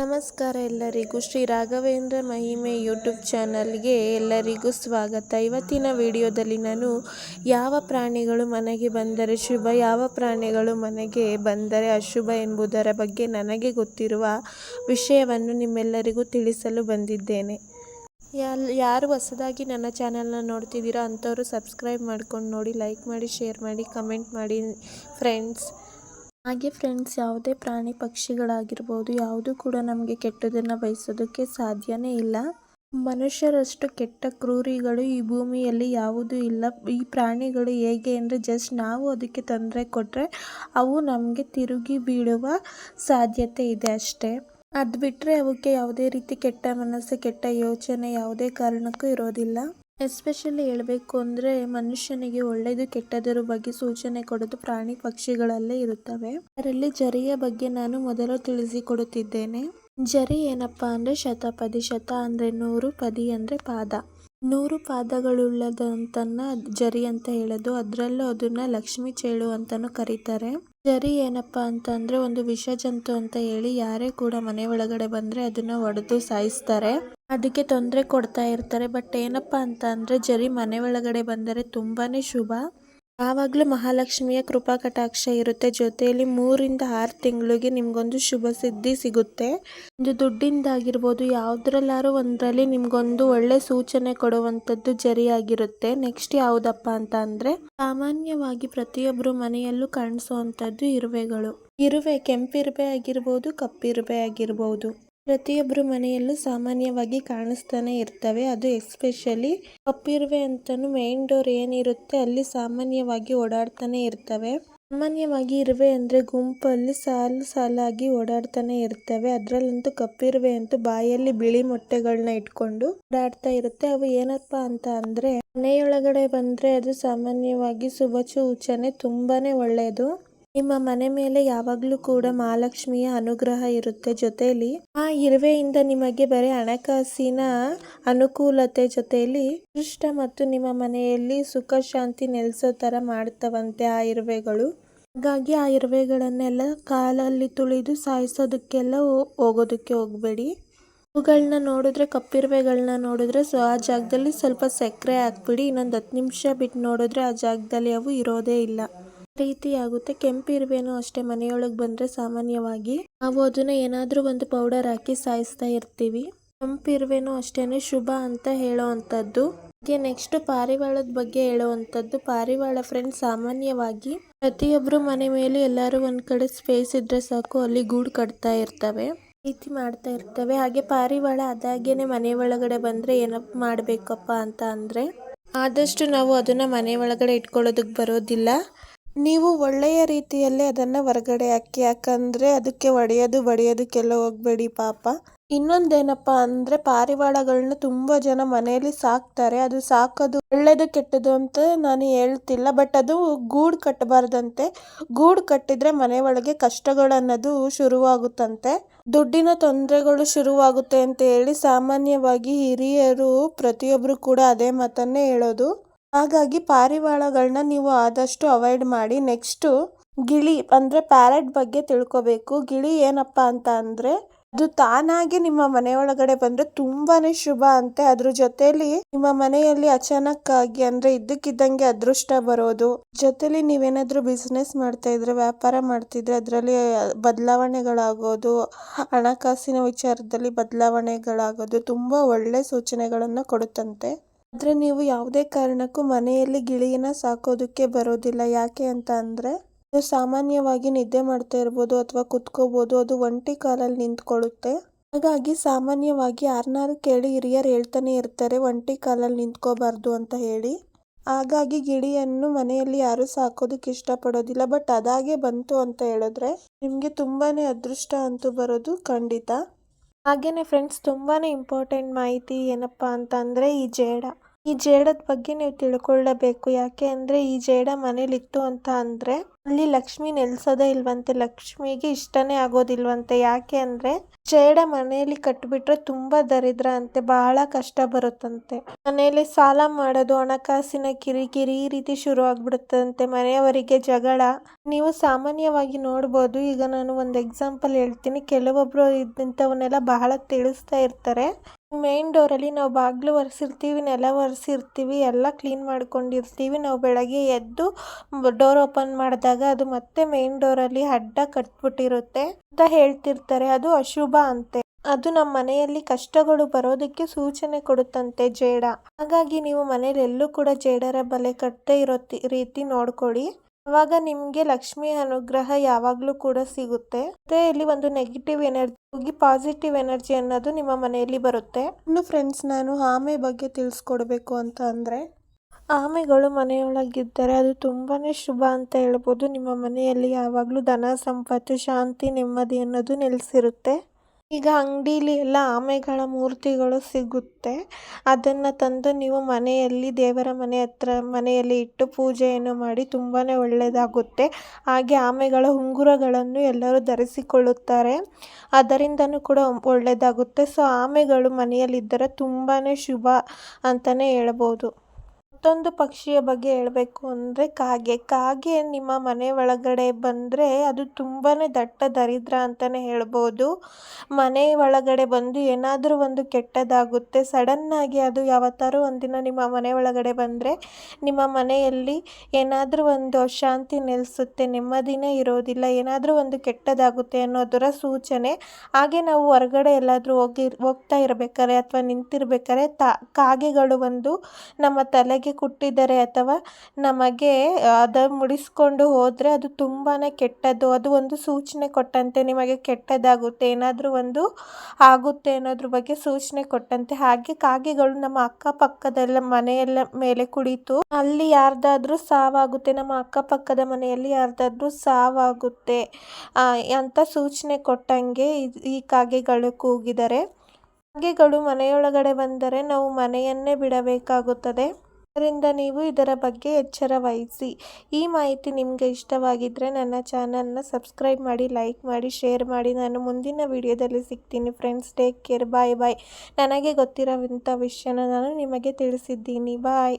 ನಮಸ್ಕಾರ ಎಲ್ಲರಿಗೂ. ಶ್ರೀ ರಾಘವೇಂದ್ರ ಮಹಿಮೆ ಯೂಟ್ಯೂಬ್ ಚಾನಲ್ಗೆ ಎಲ್ಲರಿಗೂ ಸ್ವಾಗತ. ಇವತ್ತಿನ ವಿಡಿಯೋದಲ್ಲಿ ನಾನು ಯಾವ ಪ್ರಾಣಿಗಳು ಮನೆಗೆ ಬಂದರೆ ಶುಭ, ಯಾವ ಪ್ರಾಣಿಗಳು ಮನೆಗೆ ಬಂದರೆ ಅಶುಭ ಎಂಬುದರ ಬಗ್ಗೆ ನನಗೆ ಗೊತ್ತಿರುವ ವಿಷಯವನ್ನು ನಿಮ್ಮೆಲ್ಲರಿಗೂ ತಿಳಿಸಲು ಬಂದಿದ್ದೇನೆ. ಯಾರು ಹೊಸದಾಗಿ ನನ್ನ ಚಾನಲ್ನ ನೋಡ್ತಿದ್ದೀರಾ ಅಂಥವರು ಸಬ್ಸ್ಕ್ರೈಬ್ ಮಾಡ್ಕೊಂಡು ನೋಡಿ, ಲೈಕ್ ಮಾಡಿ, ಶೇರ್ ಮಾಡಿ, ಕಮೆಂಟ್ ಮಾಡಿ, ಫ್ರೆಂಡ್ಸ್. ಹಾಗೆ ಫ್ರೆಂಡ್ಸ್ ಯಾವುದೇ ಪ್ರಾಣಿ ಪಕ್ಷಿಗಳಾಗಿರ್ಬೋದು, ಯಾವುದು ಕೂಡ ನಮಗೆ ಕೆಟ್ಟದನ್ನು ಬಯಸೋದಕ್ಕೆ ಸಾಧ್ಯನೇ ಇಲ್ಲ. ಮನುಷ್ಯರಷ್ಟು ಕೆಟ್ಟ ಕ್ರೂರಿಗಳು ಈ ಭೂಮಿಯಲ್ಲಿ ಯಾವುದೂ ಇಲ್ಲ. ಈ ಪ್ರಾಣಿಗಳು ಹೇಗೆ ಅಂದರೆ ಜಸ್ಟ್ ನಾವು ಅದಕ್ಕೆ ತೊಂದರೆ ಕೊಟ್ಟರೆ ಅವು ನಮಗೆ ತಿರುಗಿ ಬೀಳುವ ಸಾಧ್ಯತೆ ಇದೆ ಅಷ್ಟೇ. ಅದು ಬಿಟ್ಟರೆ ಅವಕ್ಕೆ ಯಾವುದೇ ರೀತಿ ಕೆಟ್ಟ ಮನಸ್ಸು, ಕೆಟ್ಟ ಯೋಚನೆ ಯಾವುದೇ ಕಾರಣಕ್ಕೂ ಇರೋದಿಲ್ಲ. ಎಸ್ಪೆಷಲಿ ಹೇಳಬೇಕು ಅಂದರೆ ಮನುಷ್ಯನಿಗೆ ಒಳ್ಳೆಯದು ಕೆಟ್ಟದರ ಬಗ್ಗೆ ಸೂಚನೆ ಕೊಡೋದು ಪ್ರಾಣಿ ಪಕ್ಷಿಗಳಲ್ಲೇ ಇರುತ್ತವೆ. ಅದರಲ್ಲಿ ಜರಿಯ ಬಗ್ಗೆ ನಾನು ಮೊದಲು ತಿಳಿಸಿಕೊಡುತ್ತಿದ್ದೇನೆ. ಜರಿ ಏನಪ್ಪಾ ಅಂದರೆ ಶತಪದಿ, ಶತ ಅಂದರೆ ನೂರು, ಪದಿ ಅಂದರೆ ಪಾದ. ನೂರು ಪಾದಗಳುಳ್ಳದಂತನ್ನ ಜರಿ ಅಂತ ಹೇಳೋದು. ಅದರಲ್ಲೂ ಅದನ್ನ ಲಕ್ಷ್ಮಿ ಚೇಳು ಅಂತಾನು ಕರೀತಾರೆ. ಜರಿ ಏನಪ್ಪಾ ಅಂತಂದ್ರೆ ಒಂದು ವಿಷ ಜಂತು ಅಂತ ಹೇಳಿ ಯಾರೇ ಕೂಡ ಮನೆ ಒಳಗಡೆ ಬಂದ್ರೆ ಅದನ್ನ ಒಡೆದು ಸಾಯಿಸ್ತಾರೆ. ಅದಕ್ಕೆ ತೊಂದರೆ ಕೊಡ್ತಾ ಇರ್ತಾರೆ. ಬಟ್ ಏನಪ್ಪ ಅಂತ ಅಂದರೆ ಜರಿ ಮನೆ ಒಳಗಡೆ ಬಂದರೆ ತುಂಬಾ ಶುಭ. ಯಾವಾಗಲೂ ಮಹಾಲಕ್ಷ್ಮಿಯ ಕೃಪಾ ಕಟಾಕ್ಷ ಇರುತ್ತೆ. ಜೊತೆಯಲ್ಲಿ ಮೂರಿಂದ ಆರು ತಿಂಗಳಿಗೆ ನಿಮಗೊಂದು ಶುಭ ಸಿದ್ಧಿ ಸಿಗುತ್ತೆ. ಒಂದು ದುಡ್ಡಿಂದಾಗಿರ್ಬೋದು ಯಾವುದ್ರಲ್ಲಾರು ಒಂದರಲ್ಲಿ ನಿಮಗೊಂದು ಒಳ್ಳೆ ಸೂಚನೆ ಕೊಡುವಂಥದ್ದು ಜರಿ ಆಗಿರುತ್ತೆ ನೆಕ್ಸ್ಟ್ ಯಾವುದಪ್ಪ ಅಂತ ಅಂದರೆ ಸಾಮಾನ್ಯವಾಗಿ ಪ್ರತಿಯೊಬ್ಬರು ಮನೆಯಲ್ಲೂ ಕಾಣಿಸುವಂಥದ್ದು ಇರುವೆಗಳು. ಇರುವೆ ಕೆಂಪಿರುವೆ ಆಗಿರ್ಬೋದು, ಕಪ್ಪಿರುವೆ ಆಗಿರ್ಬೋದು. ಪ್ರತಿಯೊಬ್ಬರು ಮನೆಯಲ್ಲೂ ಸಾಮಾನ್ಯವಾಗಿ ಕಾಣಿಸ್ತಾನೆ ಇರ್ತವೆ. ಅದು ಎಸ್ಪೆಷಲಿ ಕಪ್ಪಿರುವೆ ಅಂತಾನು ಮೇನ್ ಡೋರ್ ಏನಿರುತ್ತೆ ಅಲ್ಲಿ ಸಾಮಾನ್ಯವಾಗಿ ಓಡಾಡ್ತಾನೆ ಇರ್ತವೆ. ಸಾಮಾನ್ಯವಾಗಿ ಇರುವೆ ಅಂದ್ರೆ ಗುಂಪಲ್ಲಿ ಸಾಲು ಸಾಲಾಗಿ ಓಡಾಡ್ತಾನೆ ಇರ್ತವೆ. ಅದರಲ್ಲಂತೂ ಕಪ್ಪಿರುವೆ ಅಂತೂ ಬಾಯಲ್ಲಿ ಬಿಳಿ ಮೊಟ್ಟೆಗಳನ್ನ ಇಟ್ಕೊಂಡು ಓಡಾಡ್ತಾ ಇರುತ್ತೆ. ಅವು ಏನಪ್ಪಾ ಅಂತ ಅಂದ್ರೆ ಮನೆಯೊಳಗಡೆ ಬಂದ್ರೆ ಅದು ಸಾಮಾನ್ಯವಾಗಿ ಶುಭ ಸೂಚನೆ ತುಂಬಾನೇ ಒಳ್ಳೆಯದು ನಿಮ್ಮ ಮನೆ ಮೇಲೆ ಯಾವಾಗಲೂ ಕೂಡ ಮಹಾಲಕ್ಷ್ಮಿಯ ಅನುಗ್ರಹ ಇರುತ್ತೆ ಜೊತೆಯಲ್ಲಿ ಆ ಇರುವೆಯಿಂದ ನಿಮಗೆ ಬರೀ ಹಣಕಾಸಿನ ಅನುಕೂಲತೆ ಜೊತೆಯಲ್ಲಿ ಅದೃಷ್ಟ ಮತ್ತು ನಿಮ್ಮ ಮನೆಯಲ್ಲಿ ಸುಖ, ಶಾಂತಿ ನೆಲೆಸೋ ತರ ಮಾಡ್ತವಂತೆ ಆ ಇರುವೆಗಳು. ಹಾಗಾಗಿ ಆ ಇರುವೆಗಳನ್ನೆಲ್ಲ ಕಾಲಲ್ಲಿ ತುಳಿದು ಸಾಯಿಸೋದಕ್ಕೆಲ್ಲ ಹೋಗೋದಕ್ಕೆ ಹೋಗಬೇಡಿ. ಹೂಗಳನ್ನ ನೋಡಿದ್ರೆ ಕಪ್ಪಿರುವೆಗಳನ್ನ ನೋಡಿದ್ರೆ ಸೊ, ಆ ಜಾಗದಲ್ಲಿ ಸ್ವಲ್ಪ ಸಕ್ಕರೆ ಹಾಕ್ಬಿಡಿ. ಇನ್ನೊಂದು ಹತ್ತು ನಿಮಿಷ ಬಿಟ್ಟು ನೋಡಿದ್ರೆ ಆ ಜಾಗದಲ್ಲಿ ಅವು ಇರೋದೇ ಇಲ್ಲ. ರೀತಿ ಆಗುತ್ತೆ ಕೆಂಪಿರುವೆನೂ ಅಷ್ಟೇ ಮನೆಯೊಳಗೆ ಬಂದ್ರೆ ಸಾಮಾನ್ಯವಾಗಿ ನಾವು ಅದನ್ನ ಏನಾದರೂ ಒಂದು ಪೌಡರ್ ಹಾಕಿ ಸಾಯಿಸ್ತಾ ಇರ್ತೀವಿ. ಕೆಂಪು ಇರುವೆನೂ ಅಷ್ಟೇನೆ ಶುಭ ಅಂತ ಹೇಳೋ ಅಂಥದ್ದು. ಹಾಗೆ ನೆಕ್ಸ್ಟ್ ಪಾರಿವಾಳದ ಬಗ್ಗೆ ಹೇಳುವಂಥದ್ದು ಪಾರಿವಾಳ ಫ್ರೆಂಡ್ಸ್ ಸಾಮಾನ್ಯವಾಗಿ ಪ್ರತಿಯೊಬ್ಬರು ಮನೆ ಮೇಲೆ ಎಲ್ಲರೂ ಒಂದು ಕಡೆ ಸ್ಪೇಸ್ ಇದ್ರೆ ಸಾಕು, ಅಲ್ಲಿ ಗೂಡು ಕಟ್ತಾ ಇರ್ತವೆ. ರೀತಿ ಮಾಡ್ತಾ ಇರ್ತವೆ. ಹಾಗೆ ಪಾರಿವಾಳ ಅದಾಗೇನೆ ಮನೆ ಒಳಗಡೆ ಬಂದ್ರೆ ಏನಪ್ಪ ಮಾಡಬೇಕಪ್ಪ ಅಂತ ಅಂದ್ರೆ, ಆದಷ್ಟು ನಾವು ಅದನ್ನ ಮನೆ ಒಳಗಡೆ ಇಟ್ಕೊಳ್ಳೋದಕ್ಕೆ ಬರೋದಿಲ್ಲ. ನೀವು ಒಳ್ಳೆಯ ರೀತಿಯಲ್ಲೇ ಅದನ್ನ ಹೊರಗಡೆ ಹಾಕಿ, ಯಾಕಂದರೆ ಅದಕ್ಕೆ ಒಡೆಯೋದು, ಬಡಿಯೋದಕ್ಕೆಲ್ಲ ಹೋಗ್ಬೇಡಿ ಪಾಪ. ಇನ್ನೊಂದೇನಪ್ಪ ಅಂದ್ರೆ ಪಾರಿವಾಳಗಳನ್ನ ತುಂಬಾ ಜನ ಮನೆಯಲ್ಲಿ ಸಾಕ್ತಾರೆ. ಅದು ಸಾಕೋದು ಒಳ್ಳೆಯದು ಕೆಟ್ಟದು ಅಂತ ನಾನು ಹೇಳ್ತಿಲ್ಲ. ಬಟ್ ಅದು ಗೂಡು ಕಟ್ಟಬಾರ್ದಂತೆ. ಗೂಡು ಕಟ್ಟಿದ್ರೆ ಮನೆ ಒಳಗೆ ಕಷ್ಟಗಳನ್ನೋದು ಶುರುವಾಗುತ್ತಂತೆ. ದುಡ್ಡಿನ ತೊಂದರೆಗಳು ಶುರುವಾಗುತ್ತೆ ಅಂತ ಹೇಳಿ ಸಾಮಾನ್ಯವಾಗಿ ಹಿರಿಯರು ಪ್ರತಿಯೊಬ್ಬರು ಕೂಡ ಅದೇ ಮಾತನ್ನೇ ಹೇಳೋದು. ಹಾಗಾಗಿ ಪಾರಿವಾಳಗಳನ್ನ ನೀವು ಆದಷ್ಟು ಅವಾಯ್ಡ್ ಮಾಡಿ ನೆಕ್ಸ್ಟು ಗಿಳಿ ಅಂದರೆ ಪ್ಯಾರೆಟ್ ಬಗ್ಗೆ ತಿಳ್ಕೊಬೇಕು. ಗಿಳಿ ಏನಪ್ಪ ಅಂತ ಅಂದರೆ ಅದು ತಾನಾಗಿ ನಿಮ್ಮ ಮನೆ ಒಳಗಡೆ ಬಂದ್ರೆ ತುಂಬಾನೇ ಶುಭ ಅಂತೆ. ಅದ್ರ ಜೊತೆಲಿ ನಿಮ್ಮ ಮನೆಯಲ್ಲಿ ಅಚಾನಕ್ ಆಗಿ ಅಂದ್ರೆ ಇದ್ದಕ್ಕಿದ್ದಂಗೆ ಅದೃಷ್ಟ ಬರೋದು. ಜೊತೆಲಿ ನೀವೇನಾದ್ರೂ ಬಿಸ್ನೆಸ್ ಮಾಡ್ತಾ ಇದ್ರೆ, ವ್ಯಾಪಾರ ಮಾಡ್ತಿದ್ರೆ ಅದರಲ್ಲಿ ಬದಲಾವಣೆಗಳಾಗೋದು, ಹಣಕಾಸಿನ ವಿಚಾರದಲ್ಲಿ ಬದಲಾವಣೆಗಳಾಗೋದು ತುಂಬಾ ಒಳ್ಳೆ ಸೂಚನೆಗಳನ್ನು ಕೊಡುತ್ತಂತೆ. ಆದ್ರೆ ನೀವು ಯಾವುದೇ ಕಾರಣಕ್ಕೂ ಮನೆಯಲ್ಲಿ ಗಿಳಿಯನ್ನ ಸಾಕೋದಕ್ಕೆ ಬರೋದಿಲ್ಲ. ಯಾಕೆ ಅಂತ ಅಂದರೆ ಅದು ಸಾಮಾನ್ಯವಾಗಿ ನಿದ್ದೆ ಮಾಡ್ತಾ ಇರ್ಬೋದು ಅಥವಾ ಕುತ್ಕೋಬಹುದು ಅದು ಒಂಟಿ ಕಾಲಲ್ಲಿ ನಿಂತ್ಕೊಳ್ಳುತ್ತೆ. ಹಾಗಾಗಿ ಸಾಮಾನ್ಯವಾಗಿ ಯಾರನ್ನಾರು ಕೇಳಿ ಹಿರಿಯರು ಹೇಳ್ತಾನೆ ಇರ್ತಾರೆ, ಒಂಟಿ ಕಾಲಲ್ಲಿ ನಿಂತ್ಕೋಬಾರ್ದು ಅಂತ ಹೇಳಿ. ಹಾಗಾಗಿ ಗಿಳಿಯನ್ನು ಮನೆಯಲ್ಲಿ ಯಾರು ಸಾಕೋದಕ್ಕೆ ಇಷ್ಟಪಡೋದಿಲ್ಲ. ಬಟ್ ಅದಾಗೆ ಬಂತು ಅಂತ ಹೇಳಿದ್ರೆ, ನಿಮಗೆ ತುಂಬಾನೇ ಅದೃಷ್ಟ ಅಂತೂ ಬರೋದು ಖಂಡಿತ. ಹಾಗೇನೆ ಫ್ರೆಂಡ್ಸ್ ತುಂಬಾ ಇಂಪಾರ್ಟೆಂಟ್ ಮಾಹಿತಿ ಏನಪ್ಪ ಅಂತಂದರೆ ಈ ಜೇಡ. ಈ ಜೇಡದ ಬಗ್ಗೆ ನೀವು ತಿಳ್ಕೊಳ್ಳಬೇಕು. ಯಾಕೆ ಅಂದ್ರೆ ಈ ಜೇಡ ಮನೇಲಿತ್ತು ಅಂತ ಅಂದ್ರೆ ಅಲ್ಲಿ ಲಕ್ಷ್ಮಿ ನೆಲೆಸೋದೇ ಇಲ್ವಂತೆ. ಲಕ್ಷ್ಮಿಗೆ ಇಷ್ಟನೇ ಆಗೋದಿಲ್ವಂತೆ. ಯಾಕೆ ಅಂದ್ರೆ ಜೇಡ ಮನೆಯಲ್ಲಿ ಕಟ್ಬಿಟ್ರೆ ತುಂಬಾ ದರಿದ್ರ ಅಂತೆ, ಬಹಳ ಕಷ್ಟ ಬರುತ್ತಂತೆ. ಮನೆಯಲ್ಲಿ ಸಾಲ ಮಾಡೋದು, ಹಣಕಾಸಿನ ಕಿರಿಕಿರಿ ಈ ರೀತಿ ಶುರು ಆಗ್ಬಿಡುತ್ತಂತೆ. ಮನೆಯವರಿಗೆ ಜಗಳ. ನೀವು ಸಾಮಾನ್ಯವಾಗಿ ನೋಡ್ಬೋದು. ಈಗ ನಾನು ಒಂದು ಎಕ್ಸಾಂಪಲ್ ಹೇಳ್ತೀನಿ. ಕೆಲವೊಬ್ರು ಇದ್ದಂಥವನ್ನೆಲ್ಲ ಬಹಳ ತಿಳಿಸ್ತಾ ಇರ್ತಾರೆ. ಮೇನ್ ಡೋರಲ್ಲಿ ನಾವು ಬಾಗಿಲು ಒರೆಸಿರ್ತೀವಿ, ನೆಲ ಒರೆಸಿರ್ತೀವಿ, ಎಲ್ಲ ಕ್ಲೀನ್ ಮಾಡ್ಕೊಂಡಿರ್ತೀವಿ. ನಾವು ಬೆಳಗ್ಗೆ ಎದ್ದು ಡೋರ್ ಓಪನ್ ಮಾಡಿದಾಗ ಅದು ಮತ್ತೆ ಮೇನ್ ಡೋರಲ್ಲಿ ಅಡ್ಡ ಕಟ್ಬಿಟ್ಟಿರುತ್ತೆ ಅಂತ ಹೇಳ್ತಿರ್ತಾರೆ. ಅದು ಅಶುಭ ಅಂತೆ. ಅದು ನಮ್ಮ ಮನೆಯಲ್ಲಿ ಕಷ್ಟಗಳು ಬರೋದಕ್ಕೆ ಸೂಚನೆ ಕೊಡುತ್ತಂತೆ ಜೇಡ. ಹಾಗಾಗಿ ನೀವು ಮನೇಲಿ ಎಲ್ಲೂ ಕೂಡ ಜೇಡರ ಬಲೆ ಕಟ್ಟದೇ ಇರೋ ರೀತಿ ನೋಡ್ಕೊಳ್ಳಿ. ಅವಾಗ ನಿಮ್ಗೆ ಲಕ್ಷ್ಮಿ ಅನುಗ್ರಹ ಯಾವಾಗ್ಲೂ ಕೂಡ ಸಿಗುತ್ತೆ. ಮತ್ತೆ ಇಲ್ಲಿ ಒಂದು ನೆಗೆಟಿವ್ ಎನರ್ಜಿ ಹೋಗಿ ಪಾಸಿಟಿವ್ ಎನರ್ಜಿ ಅನ್ನೋದು ನಿಮ್ಮ ಮನೆಯಲ್ಲಿ ಬರುತ್ತೆ. ಇನ್ನು ಫ್ರೆಂಡ್ಸ್ ನಾನು ಆಮೆ ಬಗ್ಗೆ ತಿಳಿಸ್ಕೊಡ್ಬೇಕು ಅಂತ ಅಂದ್ರೆ? ಆಮೆಗಳು ಮನೆಯೊಳಗಿದ್ದರೆ ಅದು ತುಂಬಾನೇ ಶುಭ ಅಂತ ಹೇಳ್ಬೋದು. ನಿಮ್ಮ ಮನೆಯಲ್ಲಿ ಯಾವಾಗಲೂ ಧನ ಸಂಪತ್ತು ಶಾಂತಿ ನೆಮ್ಮದಿ ಅನ್ನೋದು ನೆಲೆಸಿರುತ್ತೆ. ಈಗ ಅಂಗಡಿಲಿ ಎಲ್ಲ ಆಮೆಗಳ ಮೂರ್ತಿಗಳು ಸಿಗುತ್ತೆ. ಅದನ್ನು ತಂದು ನೀವು ಮನೆಯಲ್ಲಿ, ದೇವರ ಮನೆ ಹತ್ರ ಮನೆಯಲ್ಲಿ ಇಟ್ಟು ಪೂಜೆಯನ್ನು ಮಾಡಿ ತುಂಬಾ ಒಳ್ಳೆಯದಾಗುತ್ತೆ ಹಾಗೆ ಆಮೆಗಳ ಉಂಗುರಗಳನ್ನು ಎಲ್ಲರೂ ಧರಿಸಿಕೊಳ್ಳುತ್ತಾರೆ. ಅದರಿಂದನೂ ಕೂಡ ಒಳ್ಳೆಯದಾಗುತ್ತೆ ಸೊ, ಆಮೆಗಳು ಮನೆಯಲ್ಲಿದ್ದರೆ ತುಂಬಾ ಶುಭ ಅಂತಲೇ ಹೇಳ್ಬೋದು. ಮತ್ತೊಂದು ಪಕ್ಷಿಯ ಬಗ್ಗೆ ಹೇಳಬೇಕು ಅಂದರೆ ಕಾಗೆ. ಕಾಗೆ ನಿಮ್ಮ ಮನೆ ಒಳಗಡೆ ಬಂದರೆ ಅದು ತುಂಬಾ ದಟ್ಟ ದರಿದ್ರ ಅಂತಲೇ ಹೇಳ್ಬೋದು. ಮನೆ ಒಳಗಡೆ ಬಂದು ಏನಾದರೂ ಒಂದು ಕೆಟ್ಟದಾಗುತ್ತೆ, ಸಡನ್ನಾಗಿ ಅದು ಯಾವತ್ತಾರು ಒಂದಿನ ನಿಮ್ಮ ಮನೆ ಒಳಗಡೆ ಬಂದರೆ ನಿಮ್ಮ ಮನೆಯಲ್ಲಿ ಏನಾದರೂ ಒಂದು ಅಶಾಂತಿ ನೆಲೆಸುತ್ತೆ, ನೆಮ್ಮದಿನೇ ಇರೋದಿಲ್ಲ, ಏನಾದರೂ ಒಂದು ಕೆಟ್ಟದಾಗುತ್ತೆ ಅನ್ನೋದರ ಸೂಚನೆ. ಹಾಗೆ ನಾವು ಹೊರಗಡೆ ಎಲ್ಲಾದರೂ ಹೋಗಿ, ಹೋಗ್ತಾ ಇರಬೇಕಾದ್ರೆ ಅಥವಾ ನಿಂತಿರ್ಬೇಕಾದ್ರೆ ತಾ, ಕಾಗೆಗಳು ಬಂದು ನಮ್ಮ ತಲೆಗೆ ಕುಟ್ಟಿದರೆ ಅಥವಾ ನಮಗೆ ಅದು ಮುಡಿಸ್ಕೊಂಡು ಹೋದರೆ ಅದು ತುಂಬಾ ಕೆಟ್ಟದ್ದು. ಅದು ಒಂದು ಸೂಚನೆ ಕೊಟ್ಟಂತೆ ನಿಮಗೆ ಕೆಟ್ಟದಾಗುತ್ತೆ. ಏನಾದರೂ ಒಂದು ಆಗುತ್ತೆ ಅನ್ನೋದ್ರ ಬಗ್ಗೆ ಸೂಚನೆ ಕೊಟ್ಟಂತೆ. ಹಾಗೆ ಕಾಗೆಗಳು ನಮ್ಮ ಅಕ್ಕಪಕ್ಕದೆಲ್ಲ, ಮನೆಯೆಲ್ಲ ಮೇಲೆ ಕುಳಿತು ಅಲ್ಲಿ ಯಾರ್ದಾದ್ರೂ ಸಾವಾಗುತ್ತೆ, ನಮ್ಮ ಅಕ್ಕಪಕ್ಕದ ಮನೆಯಲ್ಲಿ ಯಾರ್ದಾದ್ರೂ ಸಾವಾಗುತ್ತೆ ಅಂತ ಸೂಚನೆ ಕೊಟ್ಟಂಗೆ ಈ ಕಾಗೆಗಳು ಕೂಗಿದರೆ. ಕಾಗೆಗಳು ಮನೆಯೊಳಗಡೆ ಬಂದರೆ ನಾವು ಮನೆಯನ್ನೇ ಬಿಡಬೇಕಾಗುತ್ತದೆ. ಅದರಿಂದ ನೀವು ಇದರ ಬಗ್ಗೆ ಎಚ್ಚರ ವಹಿಸಿ. ಈ ಮಾಹಿತಿ ನಿಮಗೆ ಇಷ್ಟವಾಗಿದ್ದರೆ ನನ್ನ ಚಾನಲ್ನ ಸಬ್ಸ್ಕ್ರೈಬ್ ಮಾಡಿ, ಲೈಕ್ ಮಾಡಿ, ಶೇರ್ ಮಾಡಿ. ನಾನು ಮುಂದಿನ ವಿಡಿಯೋದಲ್ಲಿ ಸಿಗ್ತೀನಿ friends. Take care. Bye bye. ನನಗೆ ಗೊತ್ತಿರೋವಂಥ ವಿಷಯನ ನಾನು ನಿಮಗೆ ತಿಳಿಸಿದ್ದೀನಿ. ಬಾಯ್.